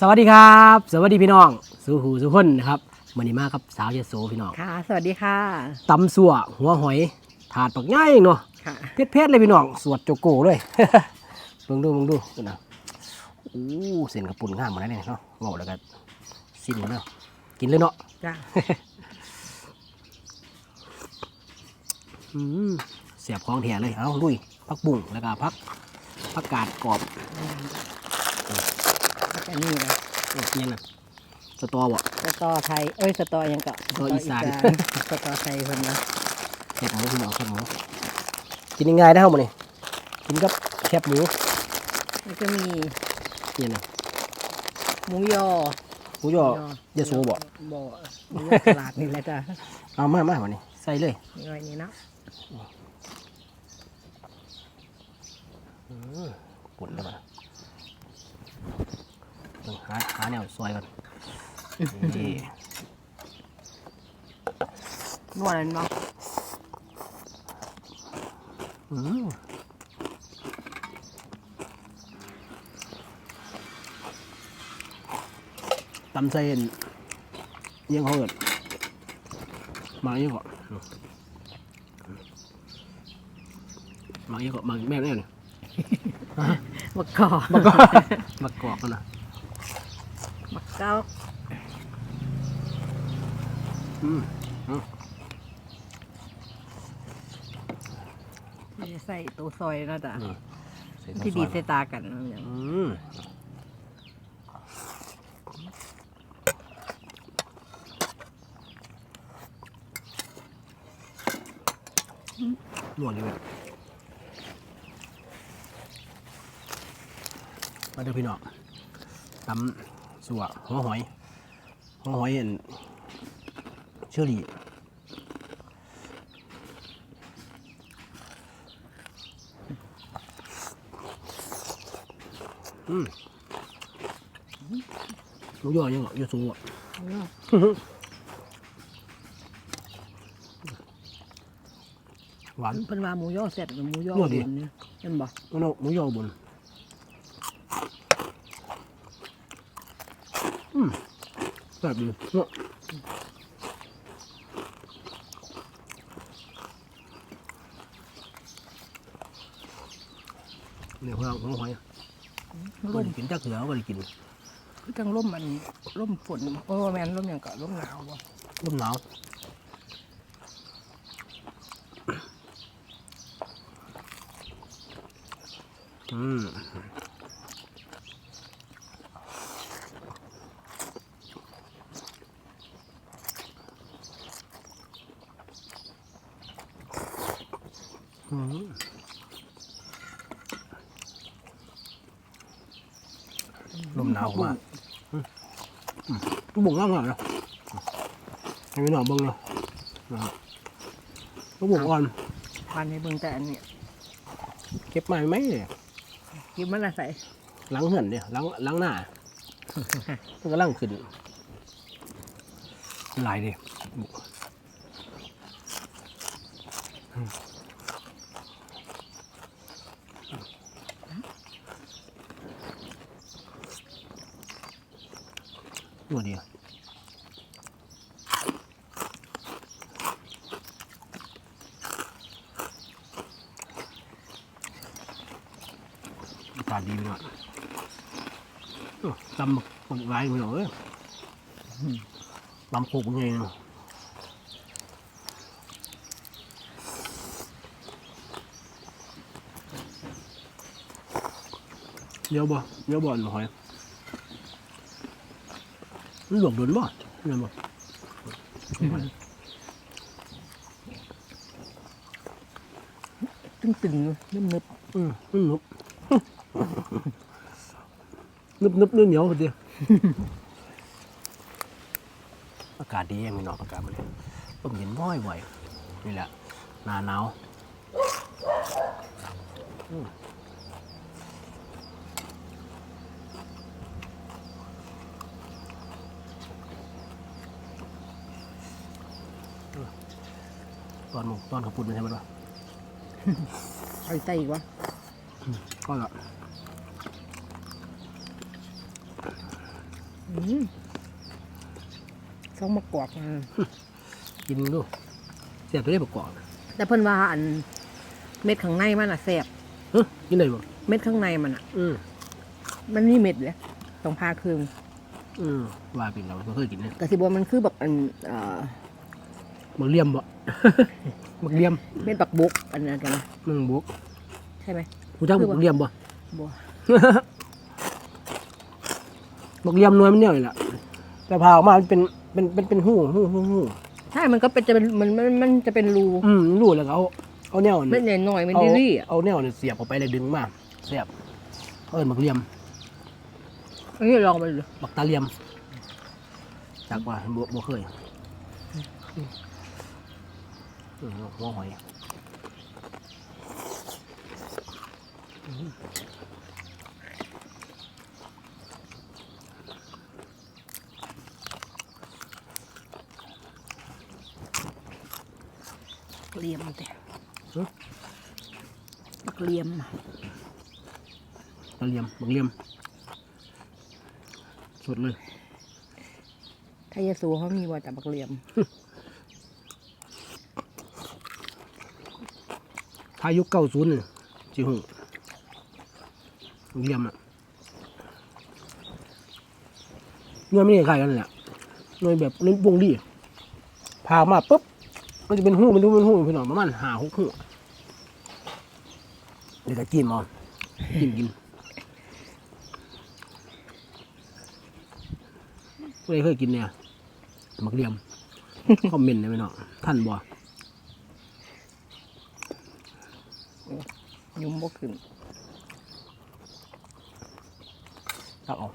สวัสดีครับ สวัสดีพี่น้องสู่หูสุคนนะครับมันนี้มากับสาวเยโสพี่น้องค่ะ สวัสดีค่ะตำสัวหัวหอย ถาดปักง่ายเนาะค่ะเพชรๆเลยพี่น้อง สวดโจโก้เลยเบิ่งดูเบิ่งดูดูนะโอ้เส้นกระปุ่นง่ามหมดแล้วเนี่ยเนาะเงาแล้วก็สิ้นแล้วเนาะกินเลยเนาะจ้าอืมเสียบของแถเลยเอาลุยพักบุ้งแล้วก็พักพักกาดกรอบ อันนี้นะเอ้ยเนี่ยนะสตอบ่ สตอไทยเอ้ยสตอยังกะสตออีสาน สตอไทยคนนะเห็ดหมูพี่น้องเห็ดหมูกินง่ายๆได้เข้ามาเนี่ยกินกับแคบหมูแล้วก็มีเนี่ยนะหมูยอหมูยอเยโสบ่บ่หมูยอตลาดนี่แหละจ้ะเอามามาวันนี้ใส่เลยนี่ไว้นี่เนาะปุ่นได้ปะต้อง หาหาแนวซอยก่อนนี่นวดเลยเนาะอืมตำใส่เอ็นเยี่ยงเขาเอิดมาเยี่ยงก่อนมาเยี่ยงก่อนมาแม่แน่เลยมะกอกมากอกมากอกกันนะมะ เก้าอืมไม่ได้ใส่ตัวซอยเนาะจ้ะอืมใส่ซอสที่ดีใส่ตากันเนาะอย่างอืมนวดเลยเว้ยมาเด้อพี่น้องตำ สัวหัวหอยหัวหอยเห็นเชอรี่อืมหมูยอยังเหรอยอสูงอะหวาน เพิ่นว่าหมูยอเสร็จหมูยอนวดดิบนเนี่ยเห็นบ่มันเอาหมูยอบนอืม แบบดีเนาะเนี่ยพวกเราของหอยก็ร่มได้กินจักเสือก็ได้กินคือจังร่มมันร่มฝนโอ้แมนร่มอย่างกะร่มหนาวบ่ร่มหนาวอืมอืมลม หนาวมากลูกบ่งง่ายๆนะให้พี่น้องเบิ่งเนาะนะครับลูกบ่งอ่อนควันในเบิ่งแต่อันเนี้ยเก็บมาไหมเนี่ยกินมันละใส่หล้างเหือนเนี่ยหล้างหล้างหน้ามันก็ล่างขึ้นลายดิ ตัวเดียวอากาศดีไปหน่อยโอ้ตำบักบักไรมึงเหรอเอ้ยตำปูกไงเนาะเดี๋ยวบ่เดี๋ยวบ่อนบ่หอย มันหลวกโดนบ่เงินบ่ตึงตึงๆนึบนึบอืมมันหนุบนึบนึบนึบเหนียวพอดีอากาศดียังมีหนอกอากาศมาเลยลมเย็นว่อยบ่อยนี่แหละหนาหนาว ตอนหมูตอนขับปุ่นมันใช่ไหมวะๆเอาอีกใส่อีกวะก็ละอืมต้องมากรอกนะกินมึงดูเสียบไปได้ประกอบแต่เพิ่นว่าอันเม็ดข้างในมันอะแสบเฮ้ยกินได้บ่เม็ดข้างในมันอะ อืมมันนี่เม็ดเลยต้องพาคืนอืมว่าเป็นเราไม่เคยกินเนี่ยกะสิบว่ามันคือแบบอันเอ่อ มักเลี่ยมบ่มักเลี่ยมเม็ดบักบุกอันนั้นกันนะมึงบุกใช่ไหม กูจักคืมัอบ่กเลี่ยมบ่บัวมักเลี่ยมน้อยมันเนี่ยนี่แหละแต่พาออกมามันเป็นเป็นเป็นเป็นหูหูหูหูใช่มันก็เป็นจะเป็นมันมันมันจะเป็นรูอืมรู้แล้วก็เอาเอาแนวเม็นี่ดใหญ่หน่อยๆมันเอาดิรี่อะเอาแนวนี่เสียบเข้าไปเลยดึงมาเสียบเอิ้นมักเลี่ยมอันนี้ลองไปเลยบักตาเลี่ยมจักว่าบ่บ่เคยอืม หัวหอยเลียมแต่บักเลียมตาเลี่ยมบักเลี่ยมสดเลย ถ้ายาสูเขามีว่าแต่บักเลียม ถ้ายุคเก้าศูนย์จิหูเลี่ยมอะเนื้อไม่ได้คล้ายกันแหละเนื้อแบบนิ้นวงดีพามาปุ๊บมันจะเป็นหูเป็นหูเป็นหูพี่น้องประมาณหาหกหูเดี๋ยวก็จิ้มเอาจิ้มกินไม่เคยกินเนี่ยมักเลี่ยมคอมเมนต์เลยพี่น้องท่านบ่ ยุ่มบ่ขึ้นตักเอา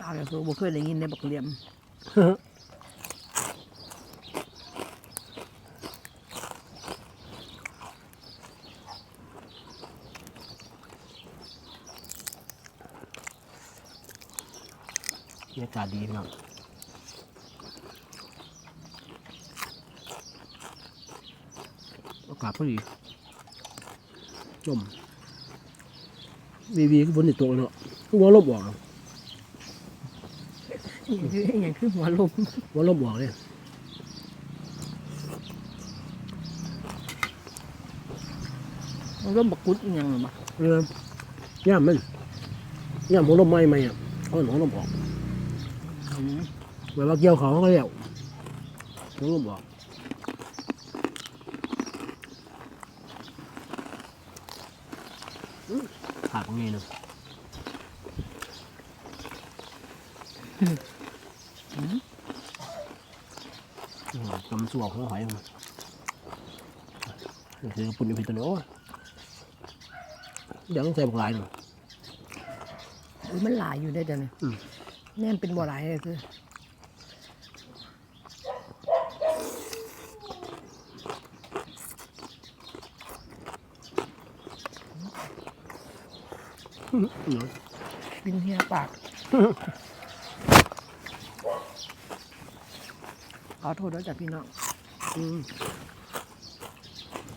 ตายาสูบ่เคยได้ยินในบักเลียม บรรยากาศดีพี่น้องอา กาศพอดีลมวีวีก็บนติดตัวเนาะหัวลมออกเนาะอย่างคืออย่างคือหัวลมหัวลมออกเลยมันลมบักกุดอีหยังหรอบ่เออย่ามมันย่ามหัวลมไหม้ไหมอะเขาหัวลมออกอืมเวลาเกี่ยวเขาเขาก็เลี้ยวหัวลมออก อื้อขาดตรงนี้เนาะอืมกำสวกหัวหอยมันนี่คือกระปุ่นอยู่พิตัวนี้โอ้ยเดี๋ยวต้องใส่บักหลายหน่อยอุ๊ยมันหลายอยู่ได้อเดี๋ยวนี้อืมแน่นเป็นบ่หลายเลยคือ อื้อหือ กินเฮียปาก ขอโทษด้วยจ้ะพี่น้องอืม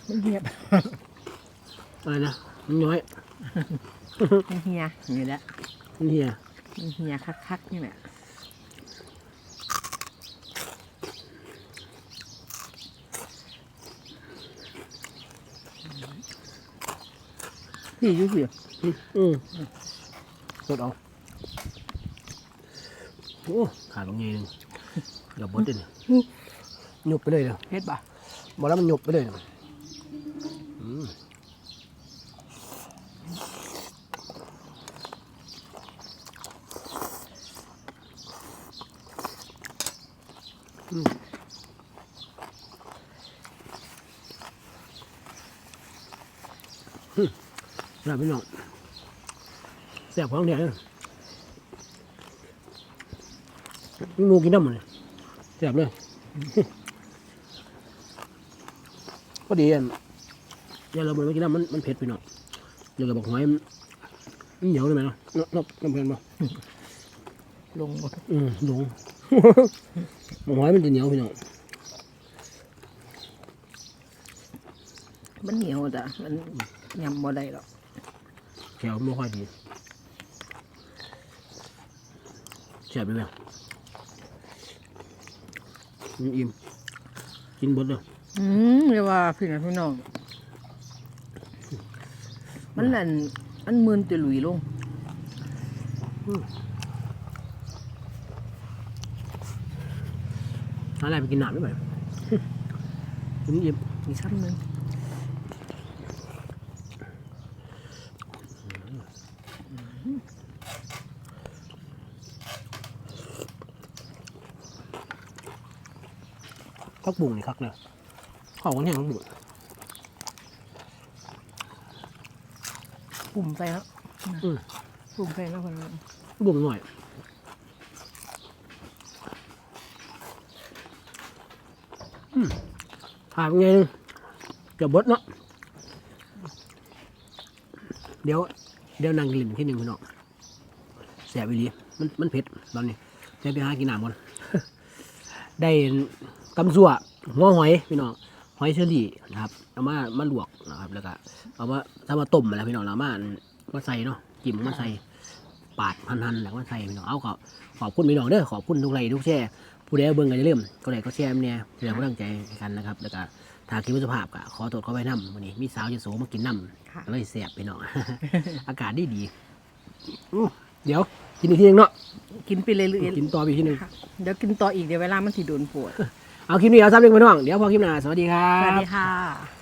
มันเฮียอะไรนะมันน้อยมันเฮียนี่แหละมันเฮียมันเฮียคักๆนี่แหละ พี่อยุ่พี่อืมอืมกดเอาโอ้ขาดตรงนี้นึงเดี๋ยวบดเลยเนี่ยหยบไปเลยเดี๋ยวเฮ็ดบ่ะบอกแล้วมันหยบไปเลยเนี่ยอืม น่าพี่น้องแซ่บของเนี่ยงูกินน้ำมันเลยแซ่บเลยพอดีอันยาเราเหมือนเมื่อกี้น้ำมันมันเผ็ดไปหน่อยเดี๋ยวก็บอกหอยมันมันเหนียวเลยไหมเนาะเนาะเนาะน้ำเพื่อนบ่ลงอืมหลงหมูหอยมันจะเหนียวพี่น้องมันเหนียวจ้ะมันยำบ่ได้หรอก แขวไม่ค่อยดีแซ่บเลยแม่อืมอิ่มกินเบดเลยอืมเรียกว่าพี่น้องพี่น้อง มันนั่นมันมึนตะหลุยลงอะไรไปกินหนามไม่ไหวอิ่มอิ่มอีกชั้นหนึ่ง พักบุ้งนี่คักเลยข้าวกันแห้งพักบุ้งปุ่มไปแล้วอืมปุ่มไปแล้วคนนั้นบุ้งหน่อยอืมถามไงจะบดเนาะเดี๋ยว เดี๋ยวนั่งกลิ่นที่หนึ่งพี่น้องแสบอีหลีมันมันเผ็ดตอนนี้เดี๋ยวไปหากินน้ำก่อนได้ ตำซัวหัวหอยพี่น้องหอยเชอรี่นะครับเอามามาลวกนะครับแล้วก็เอามาถ้ามาต้มมาแล้วพี่น้องแล้วมามาใส่เนาะจิ้มมาใส่ปาดพันๆแล้วก็มาใส่พี่น้องเอาขอบขอบคุณพี่น้องเด้อขอบคุณทุกไลค์ทุกแชร์ผู้ใดเอาเบิ่งกันจะเริ่าลืมก็ไลค์ก็แชร์เนี่ยเพื่อเป็นกำลังใจให้กันนะครับแล้วก็ทางคลิปสุภาพก็ขอโทษขอไว้น้ำวันนี้มีสาวจะโสมากินน้ำเลยแสบพี่น้องอากาศดีดีอื้อเดี๋ยวกินอีกทีหนึงเนาะกินไปเรื่อยกินต่อไปอีกทีหนึงๆค่ะเดี๋ยวกินต่ออีกเดี๋ยวเวลามันสิโดนปวด เอาคลิปนี้เอาซ้ำเล็กไปน้อง เดี๋ยวพอคลิปหน้าสวัสดีครับ สวัสดีค่ะ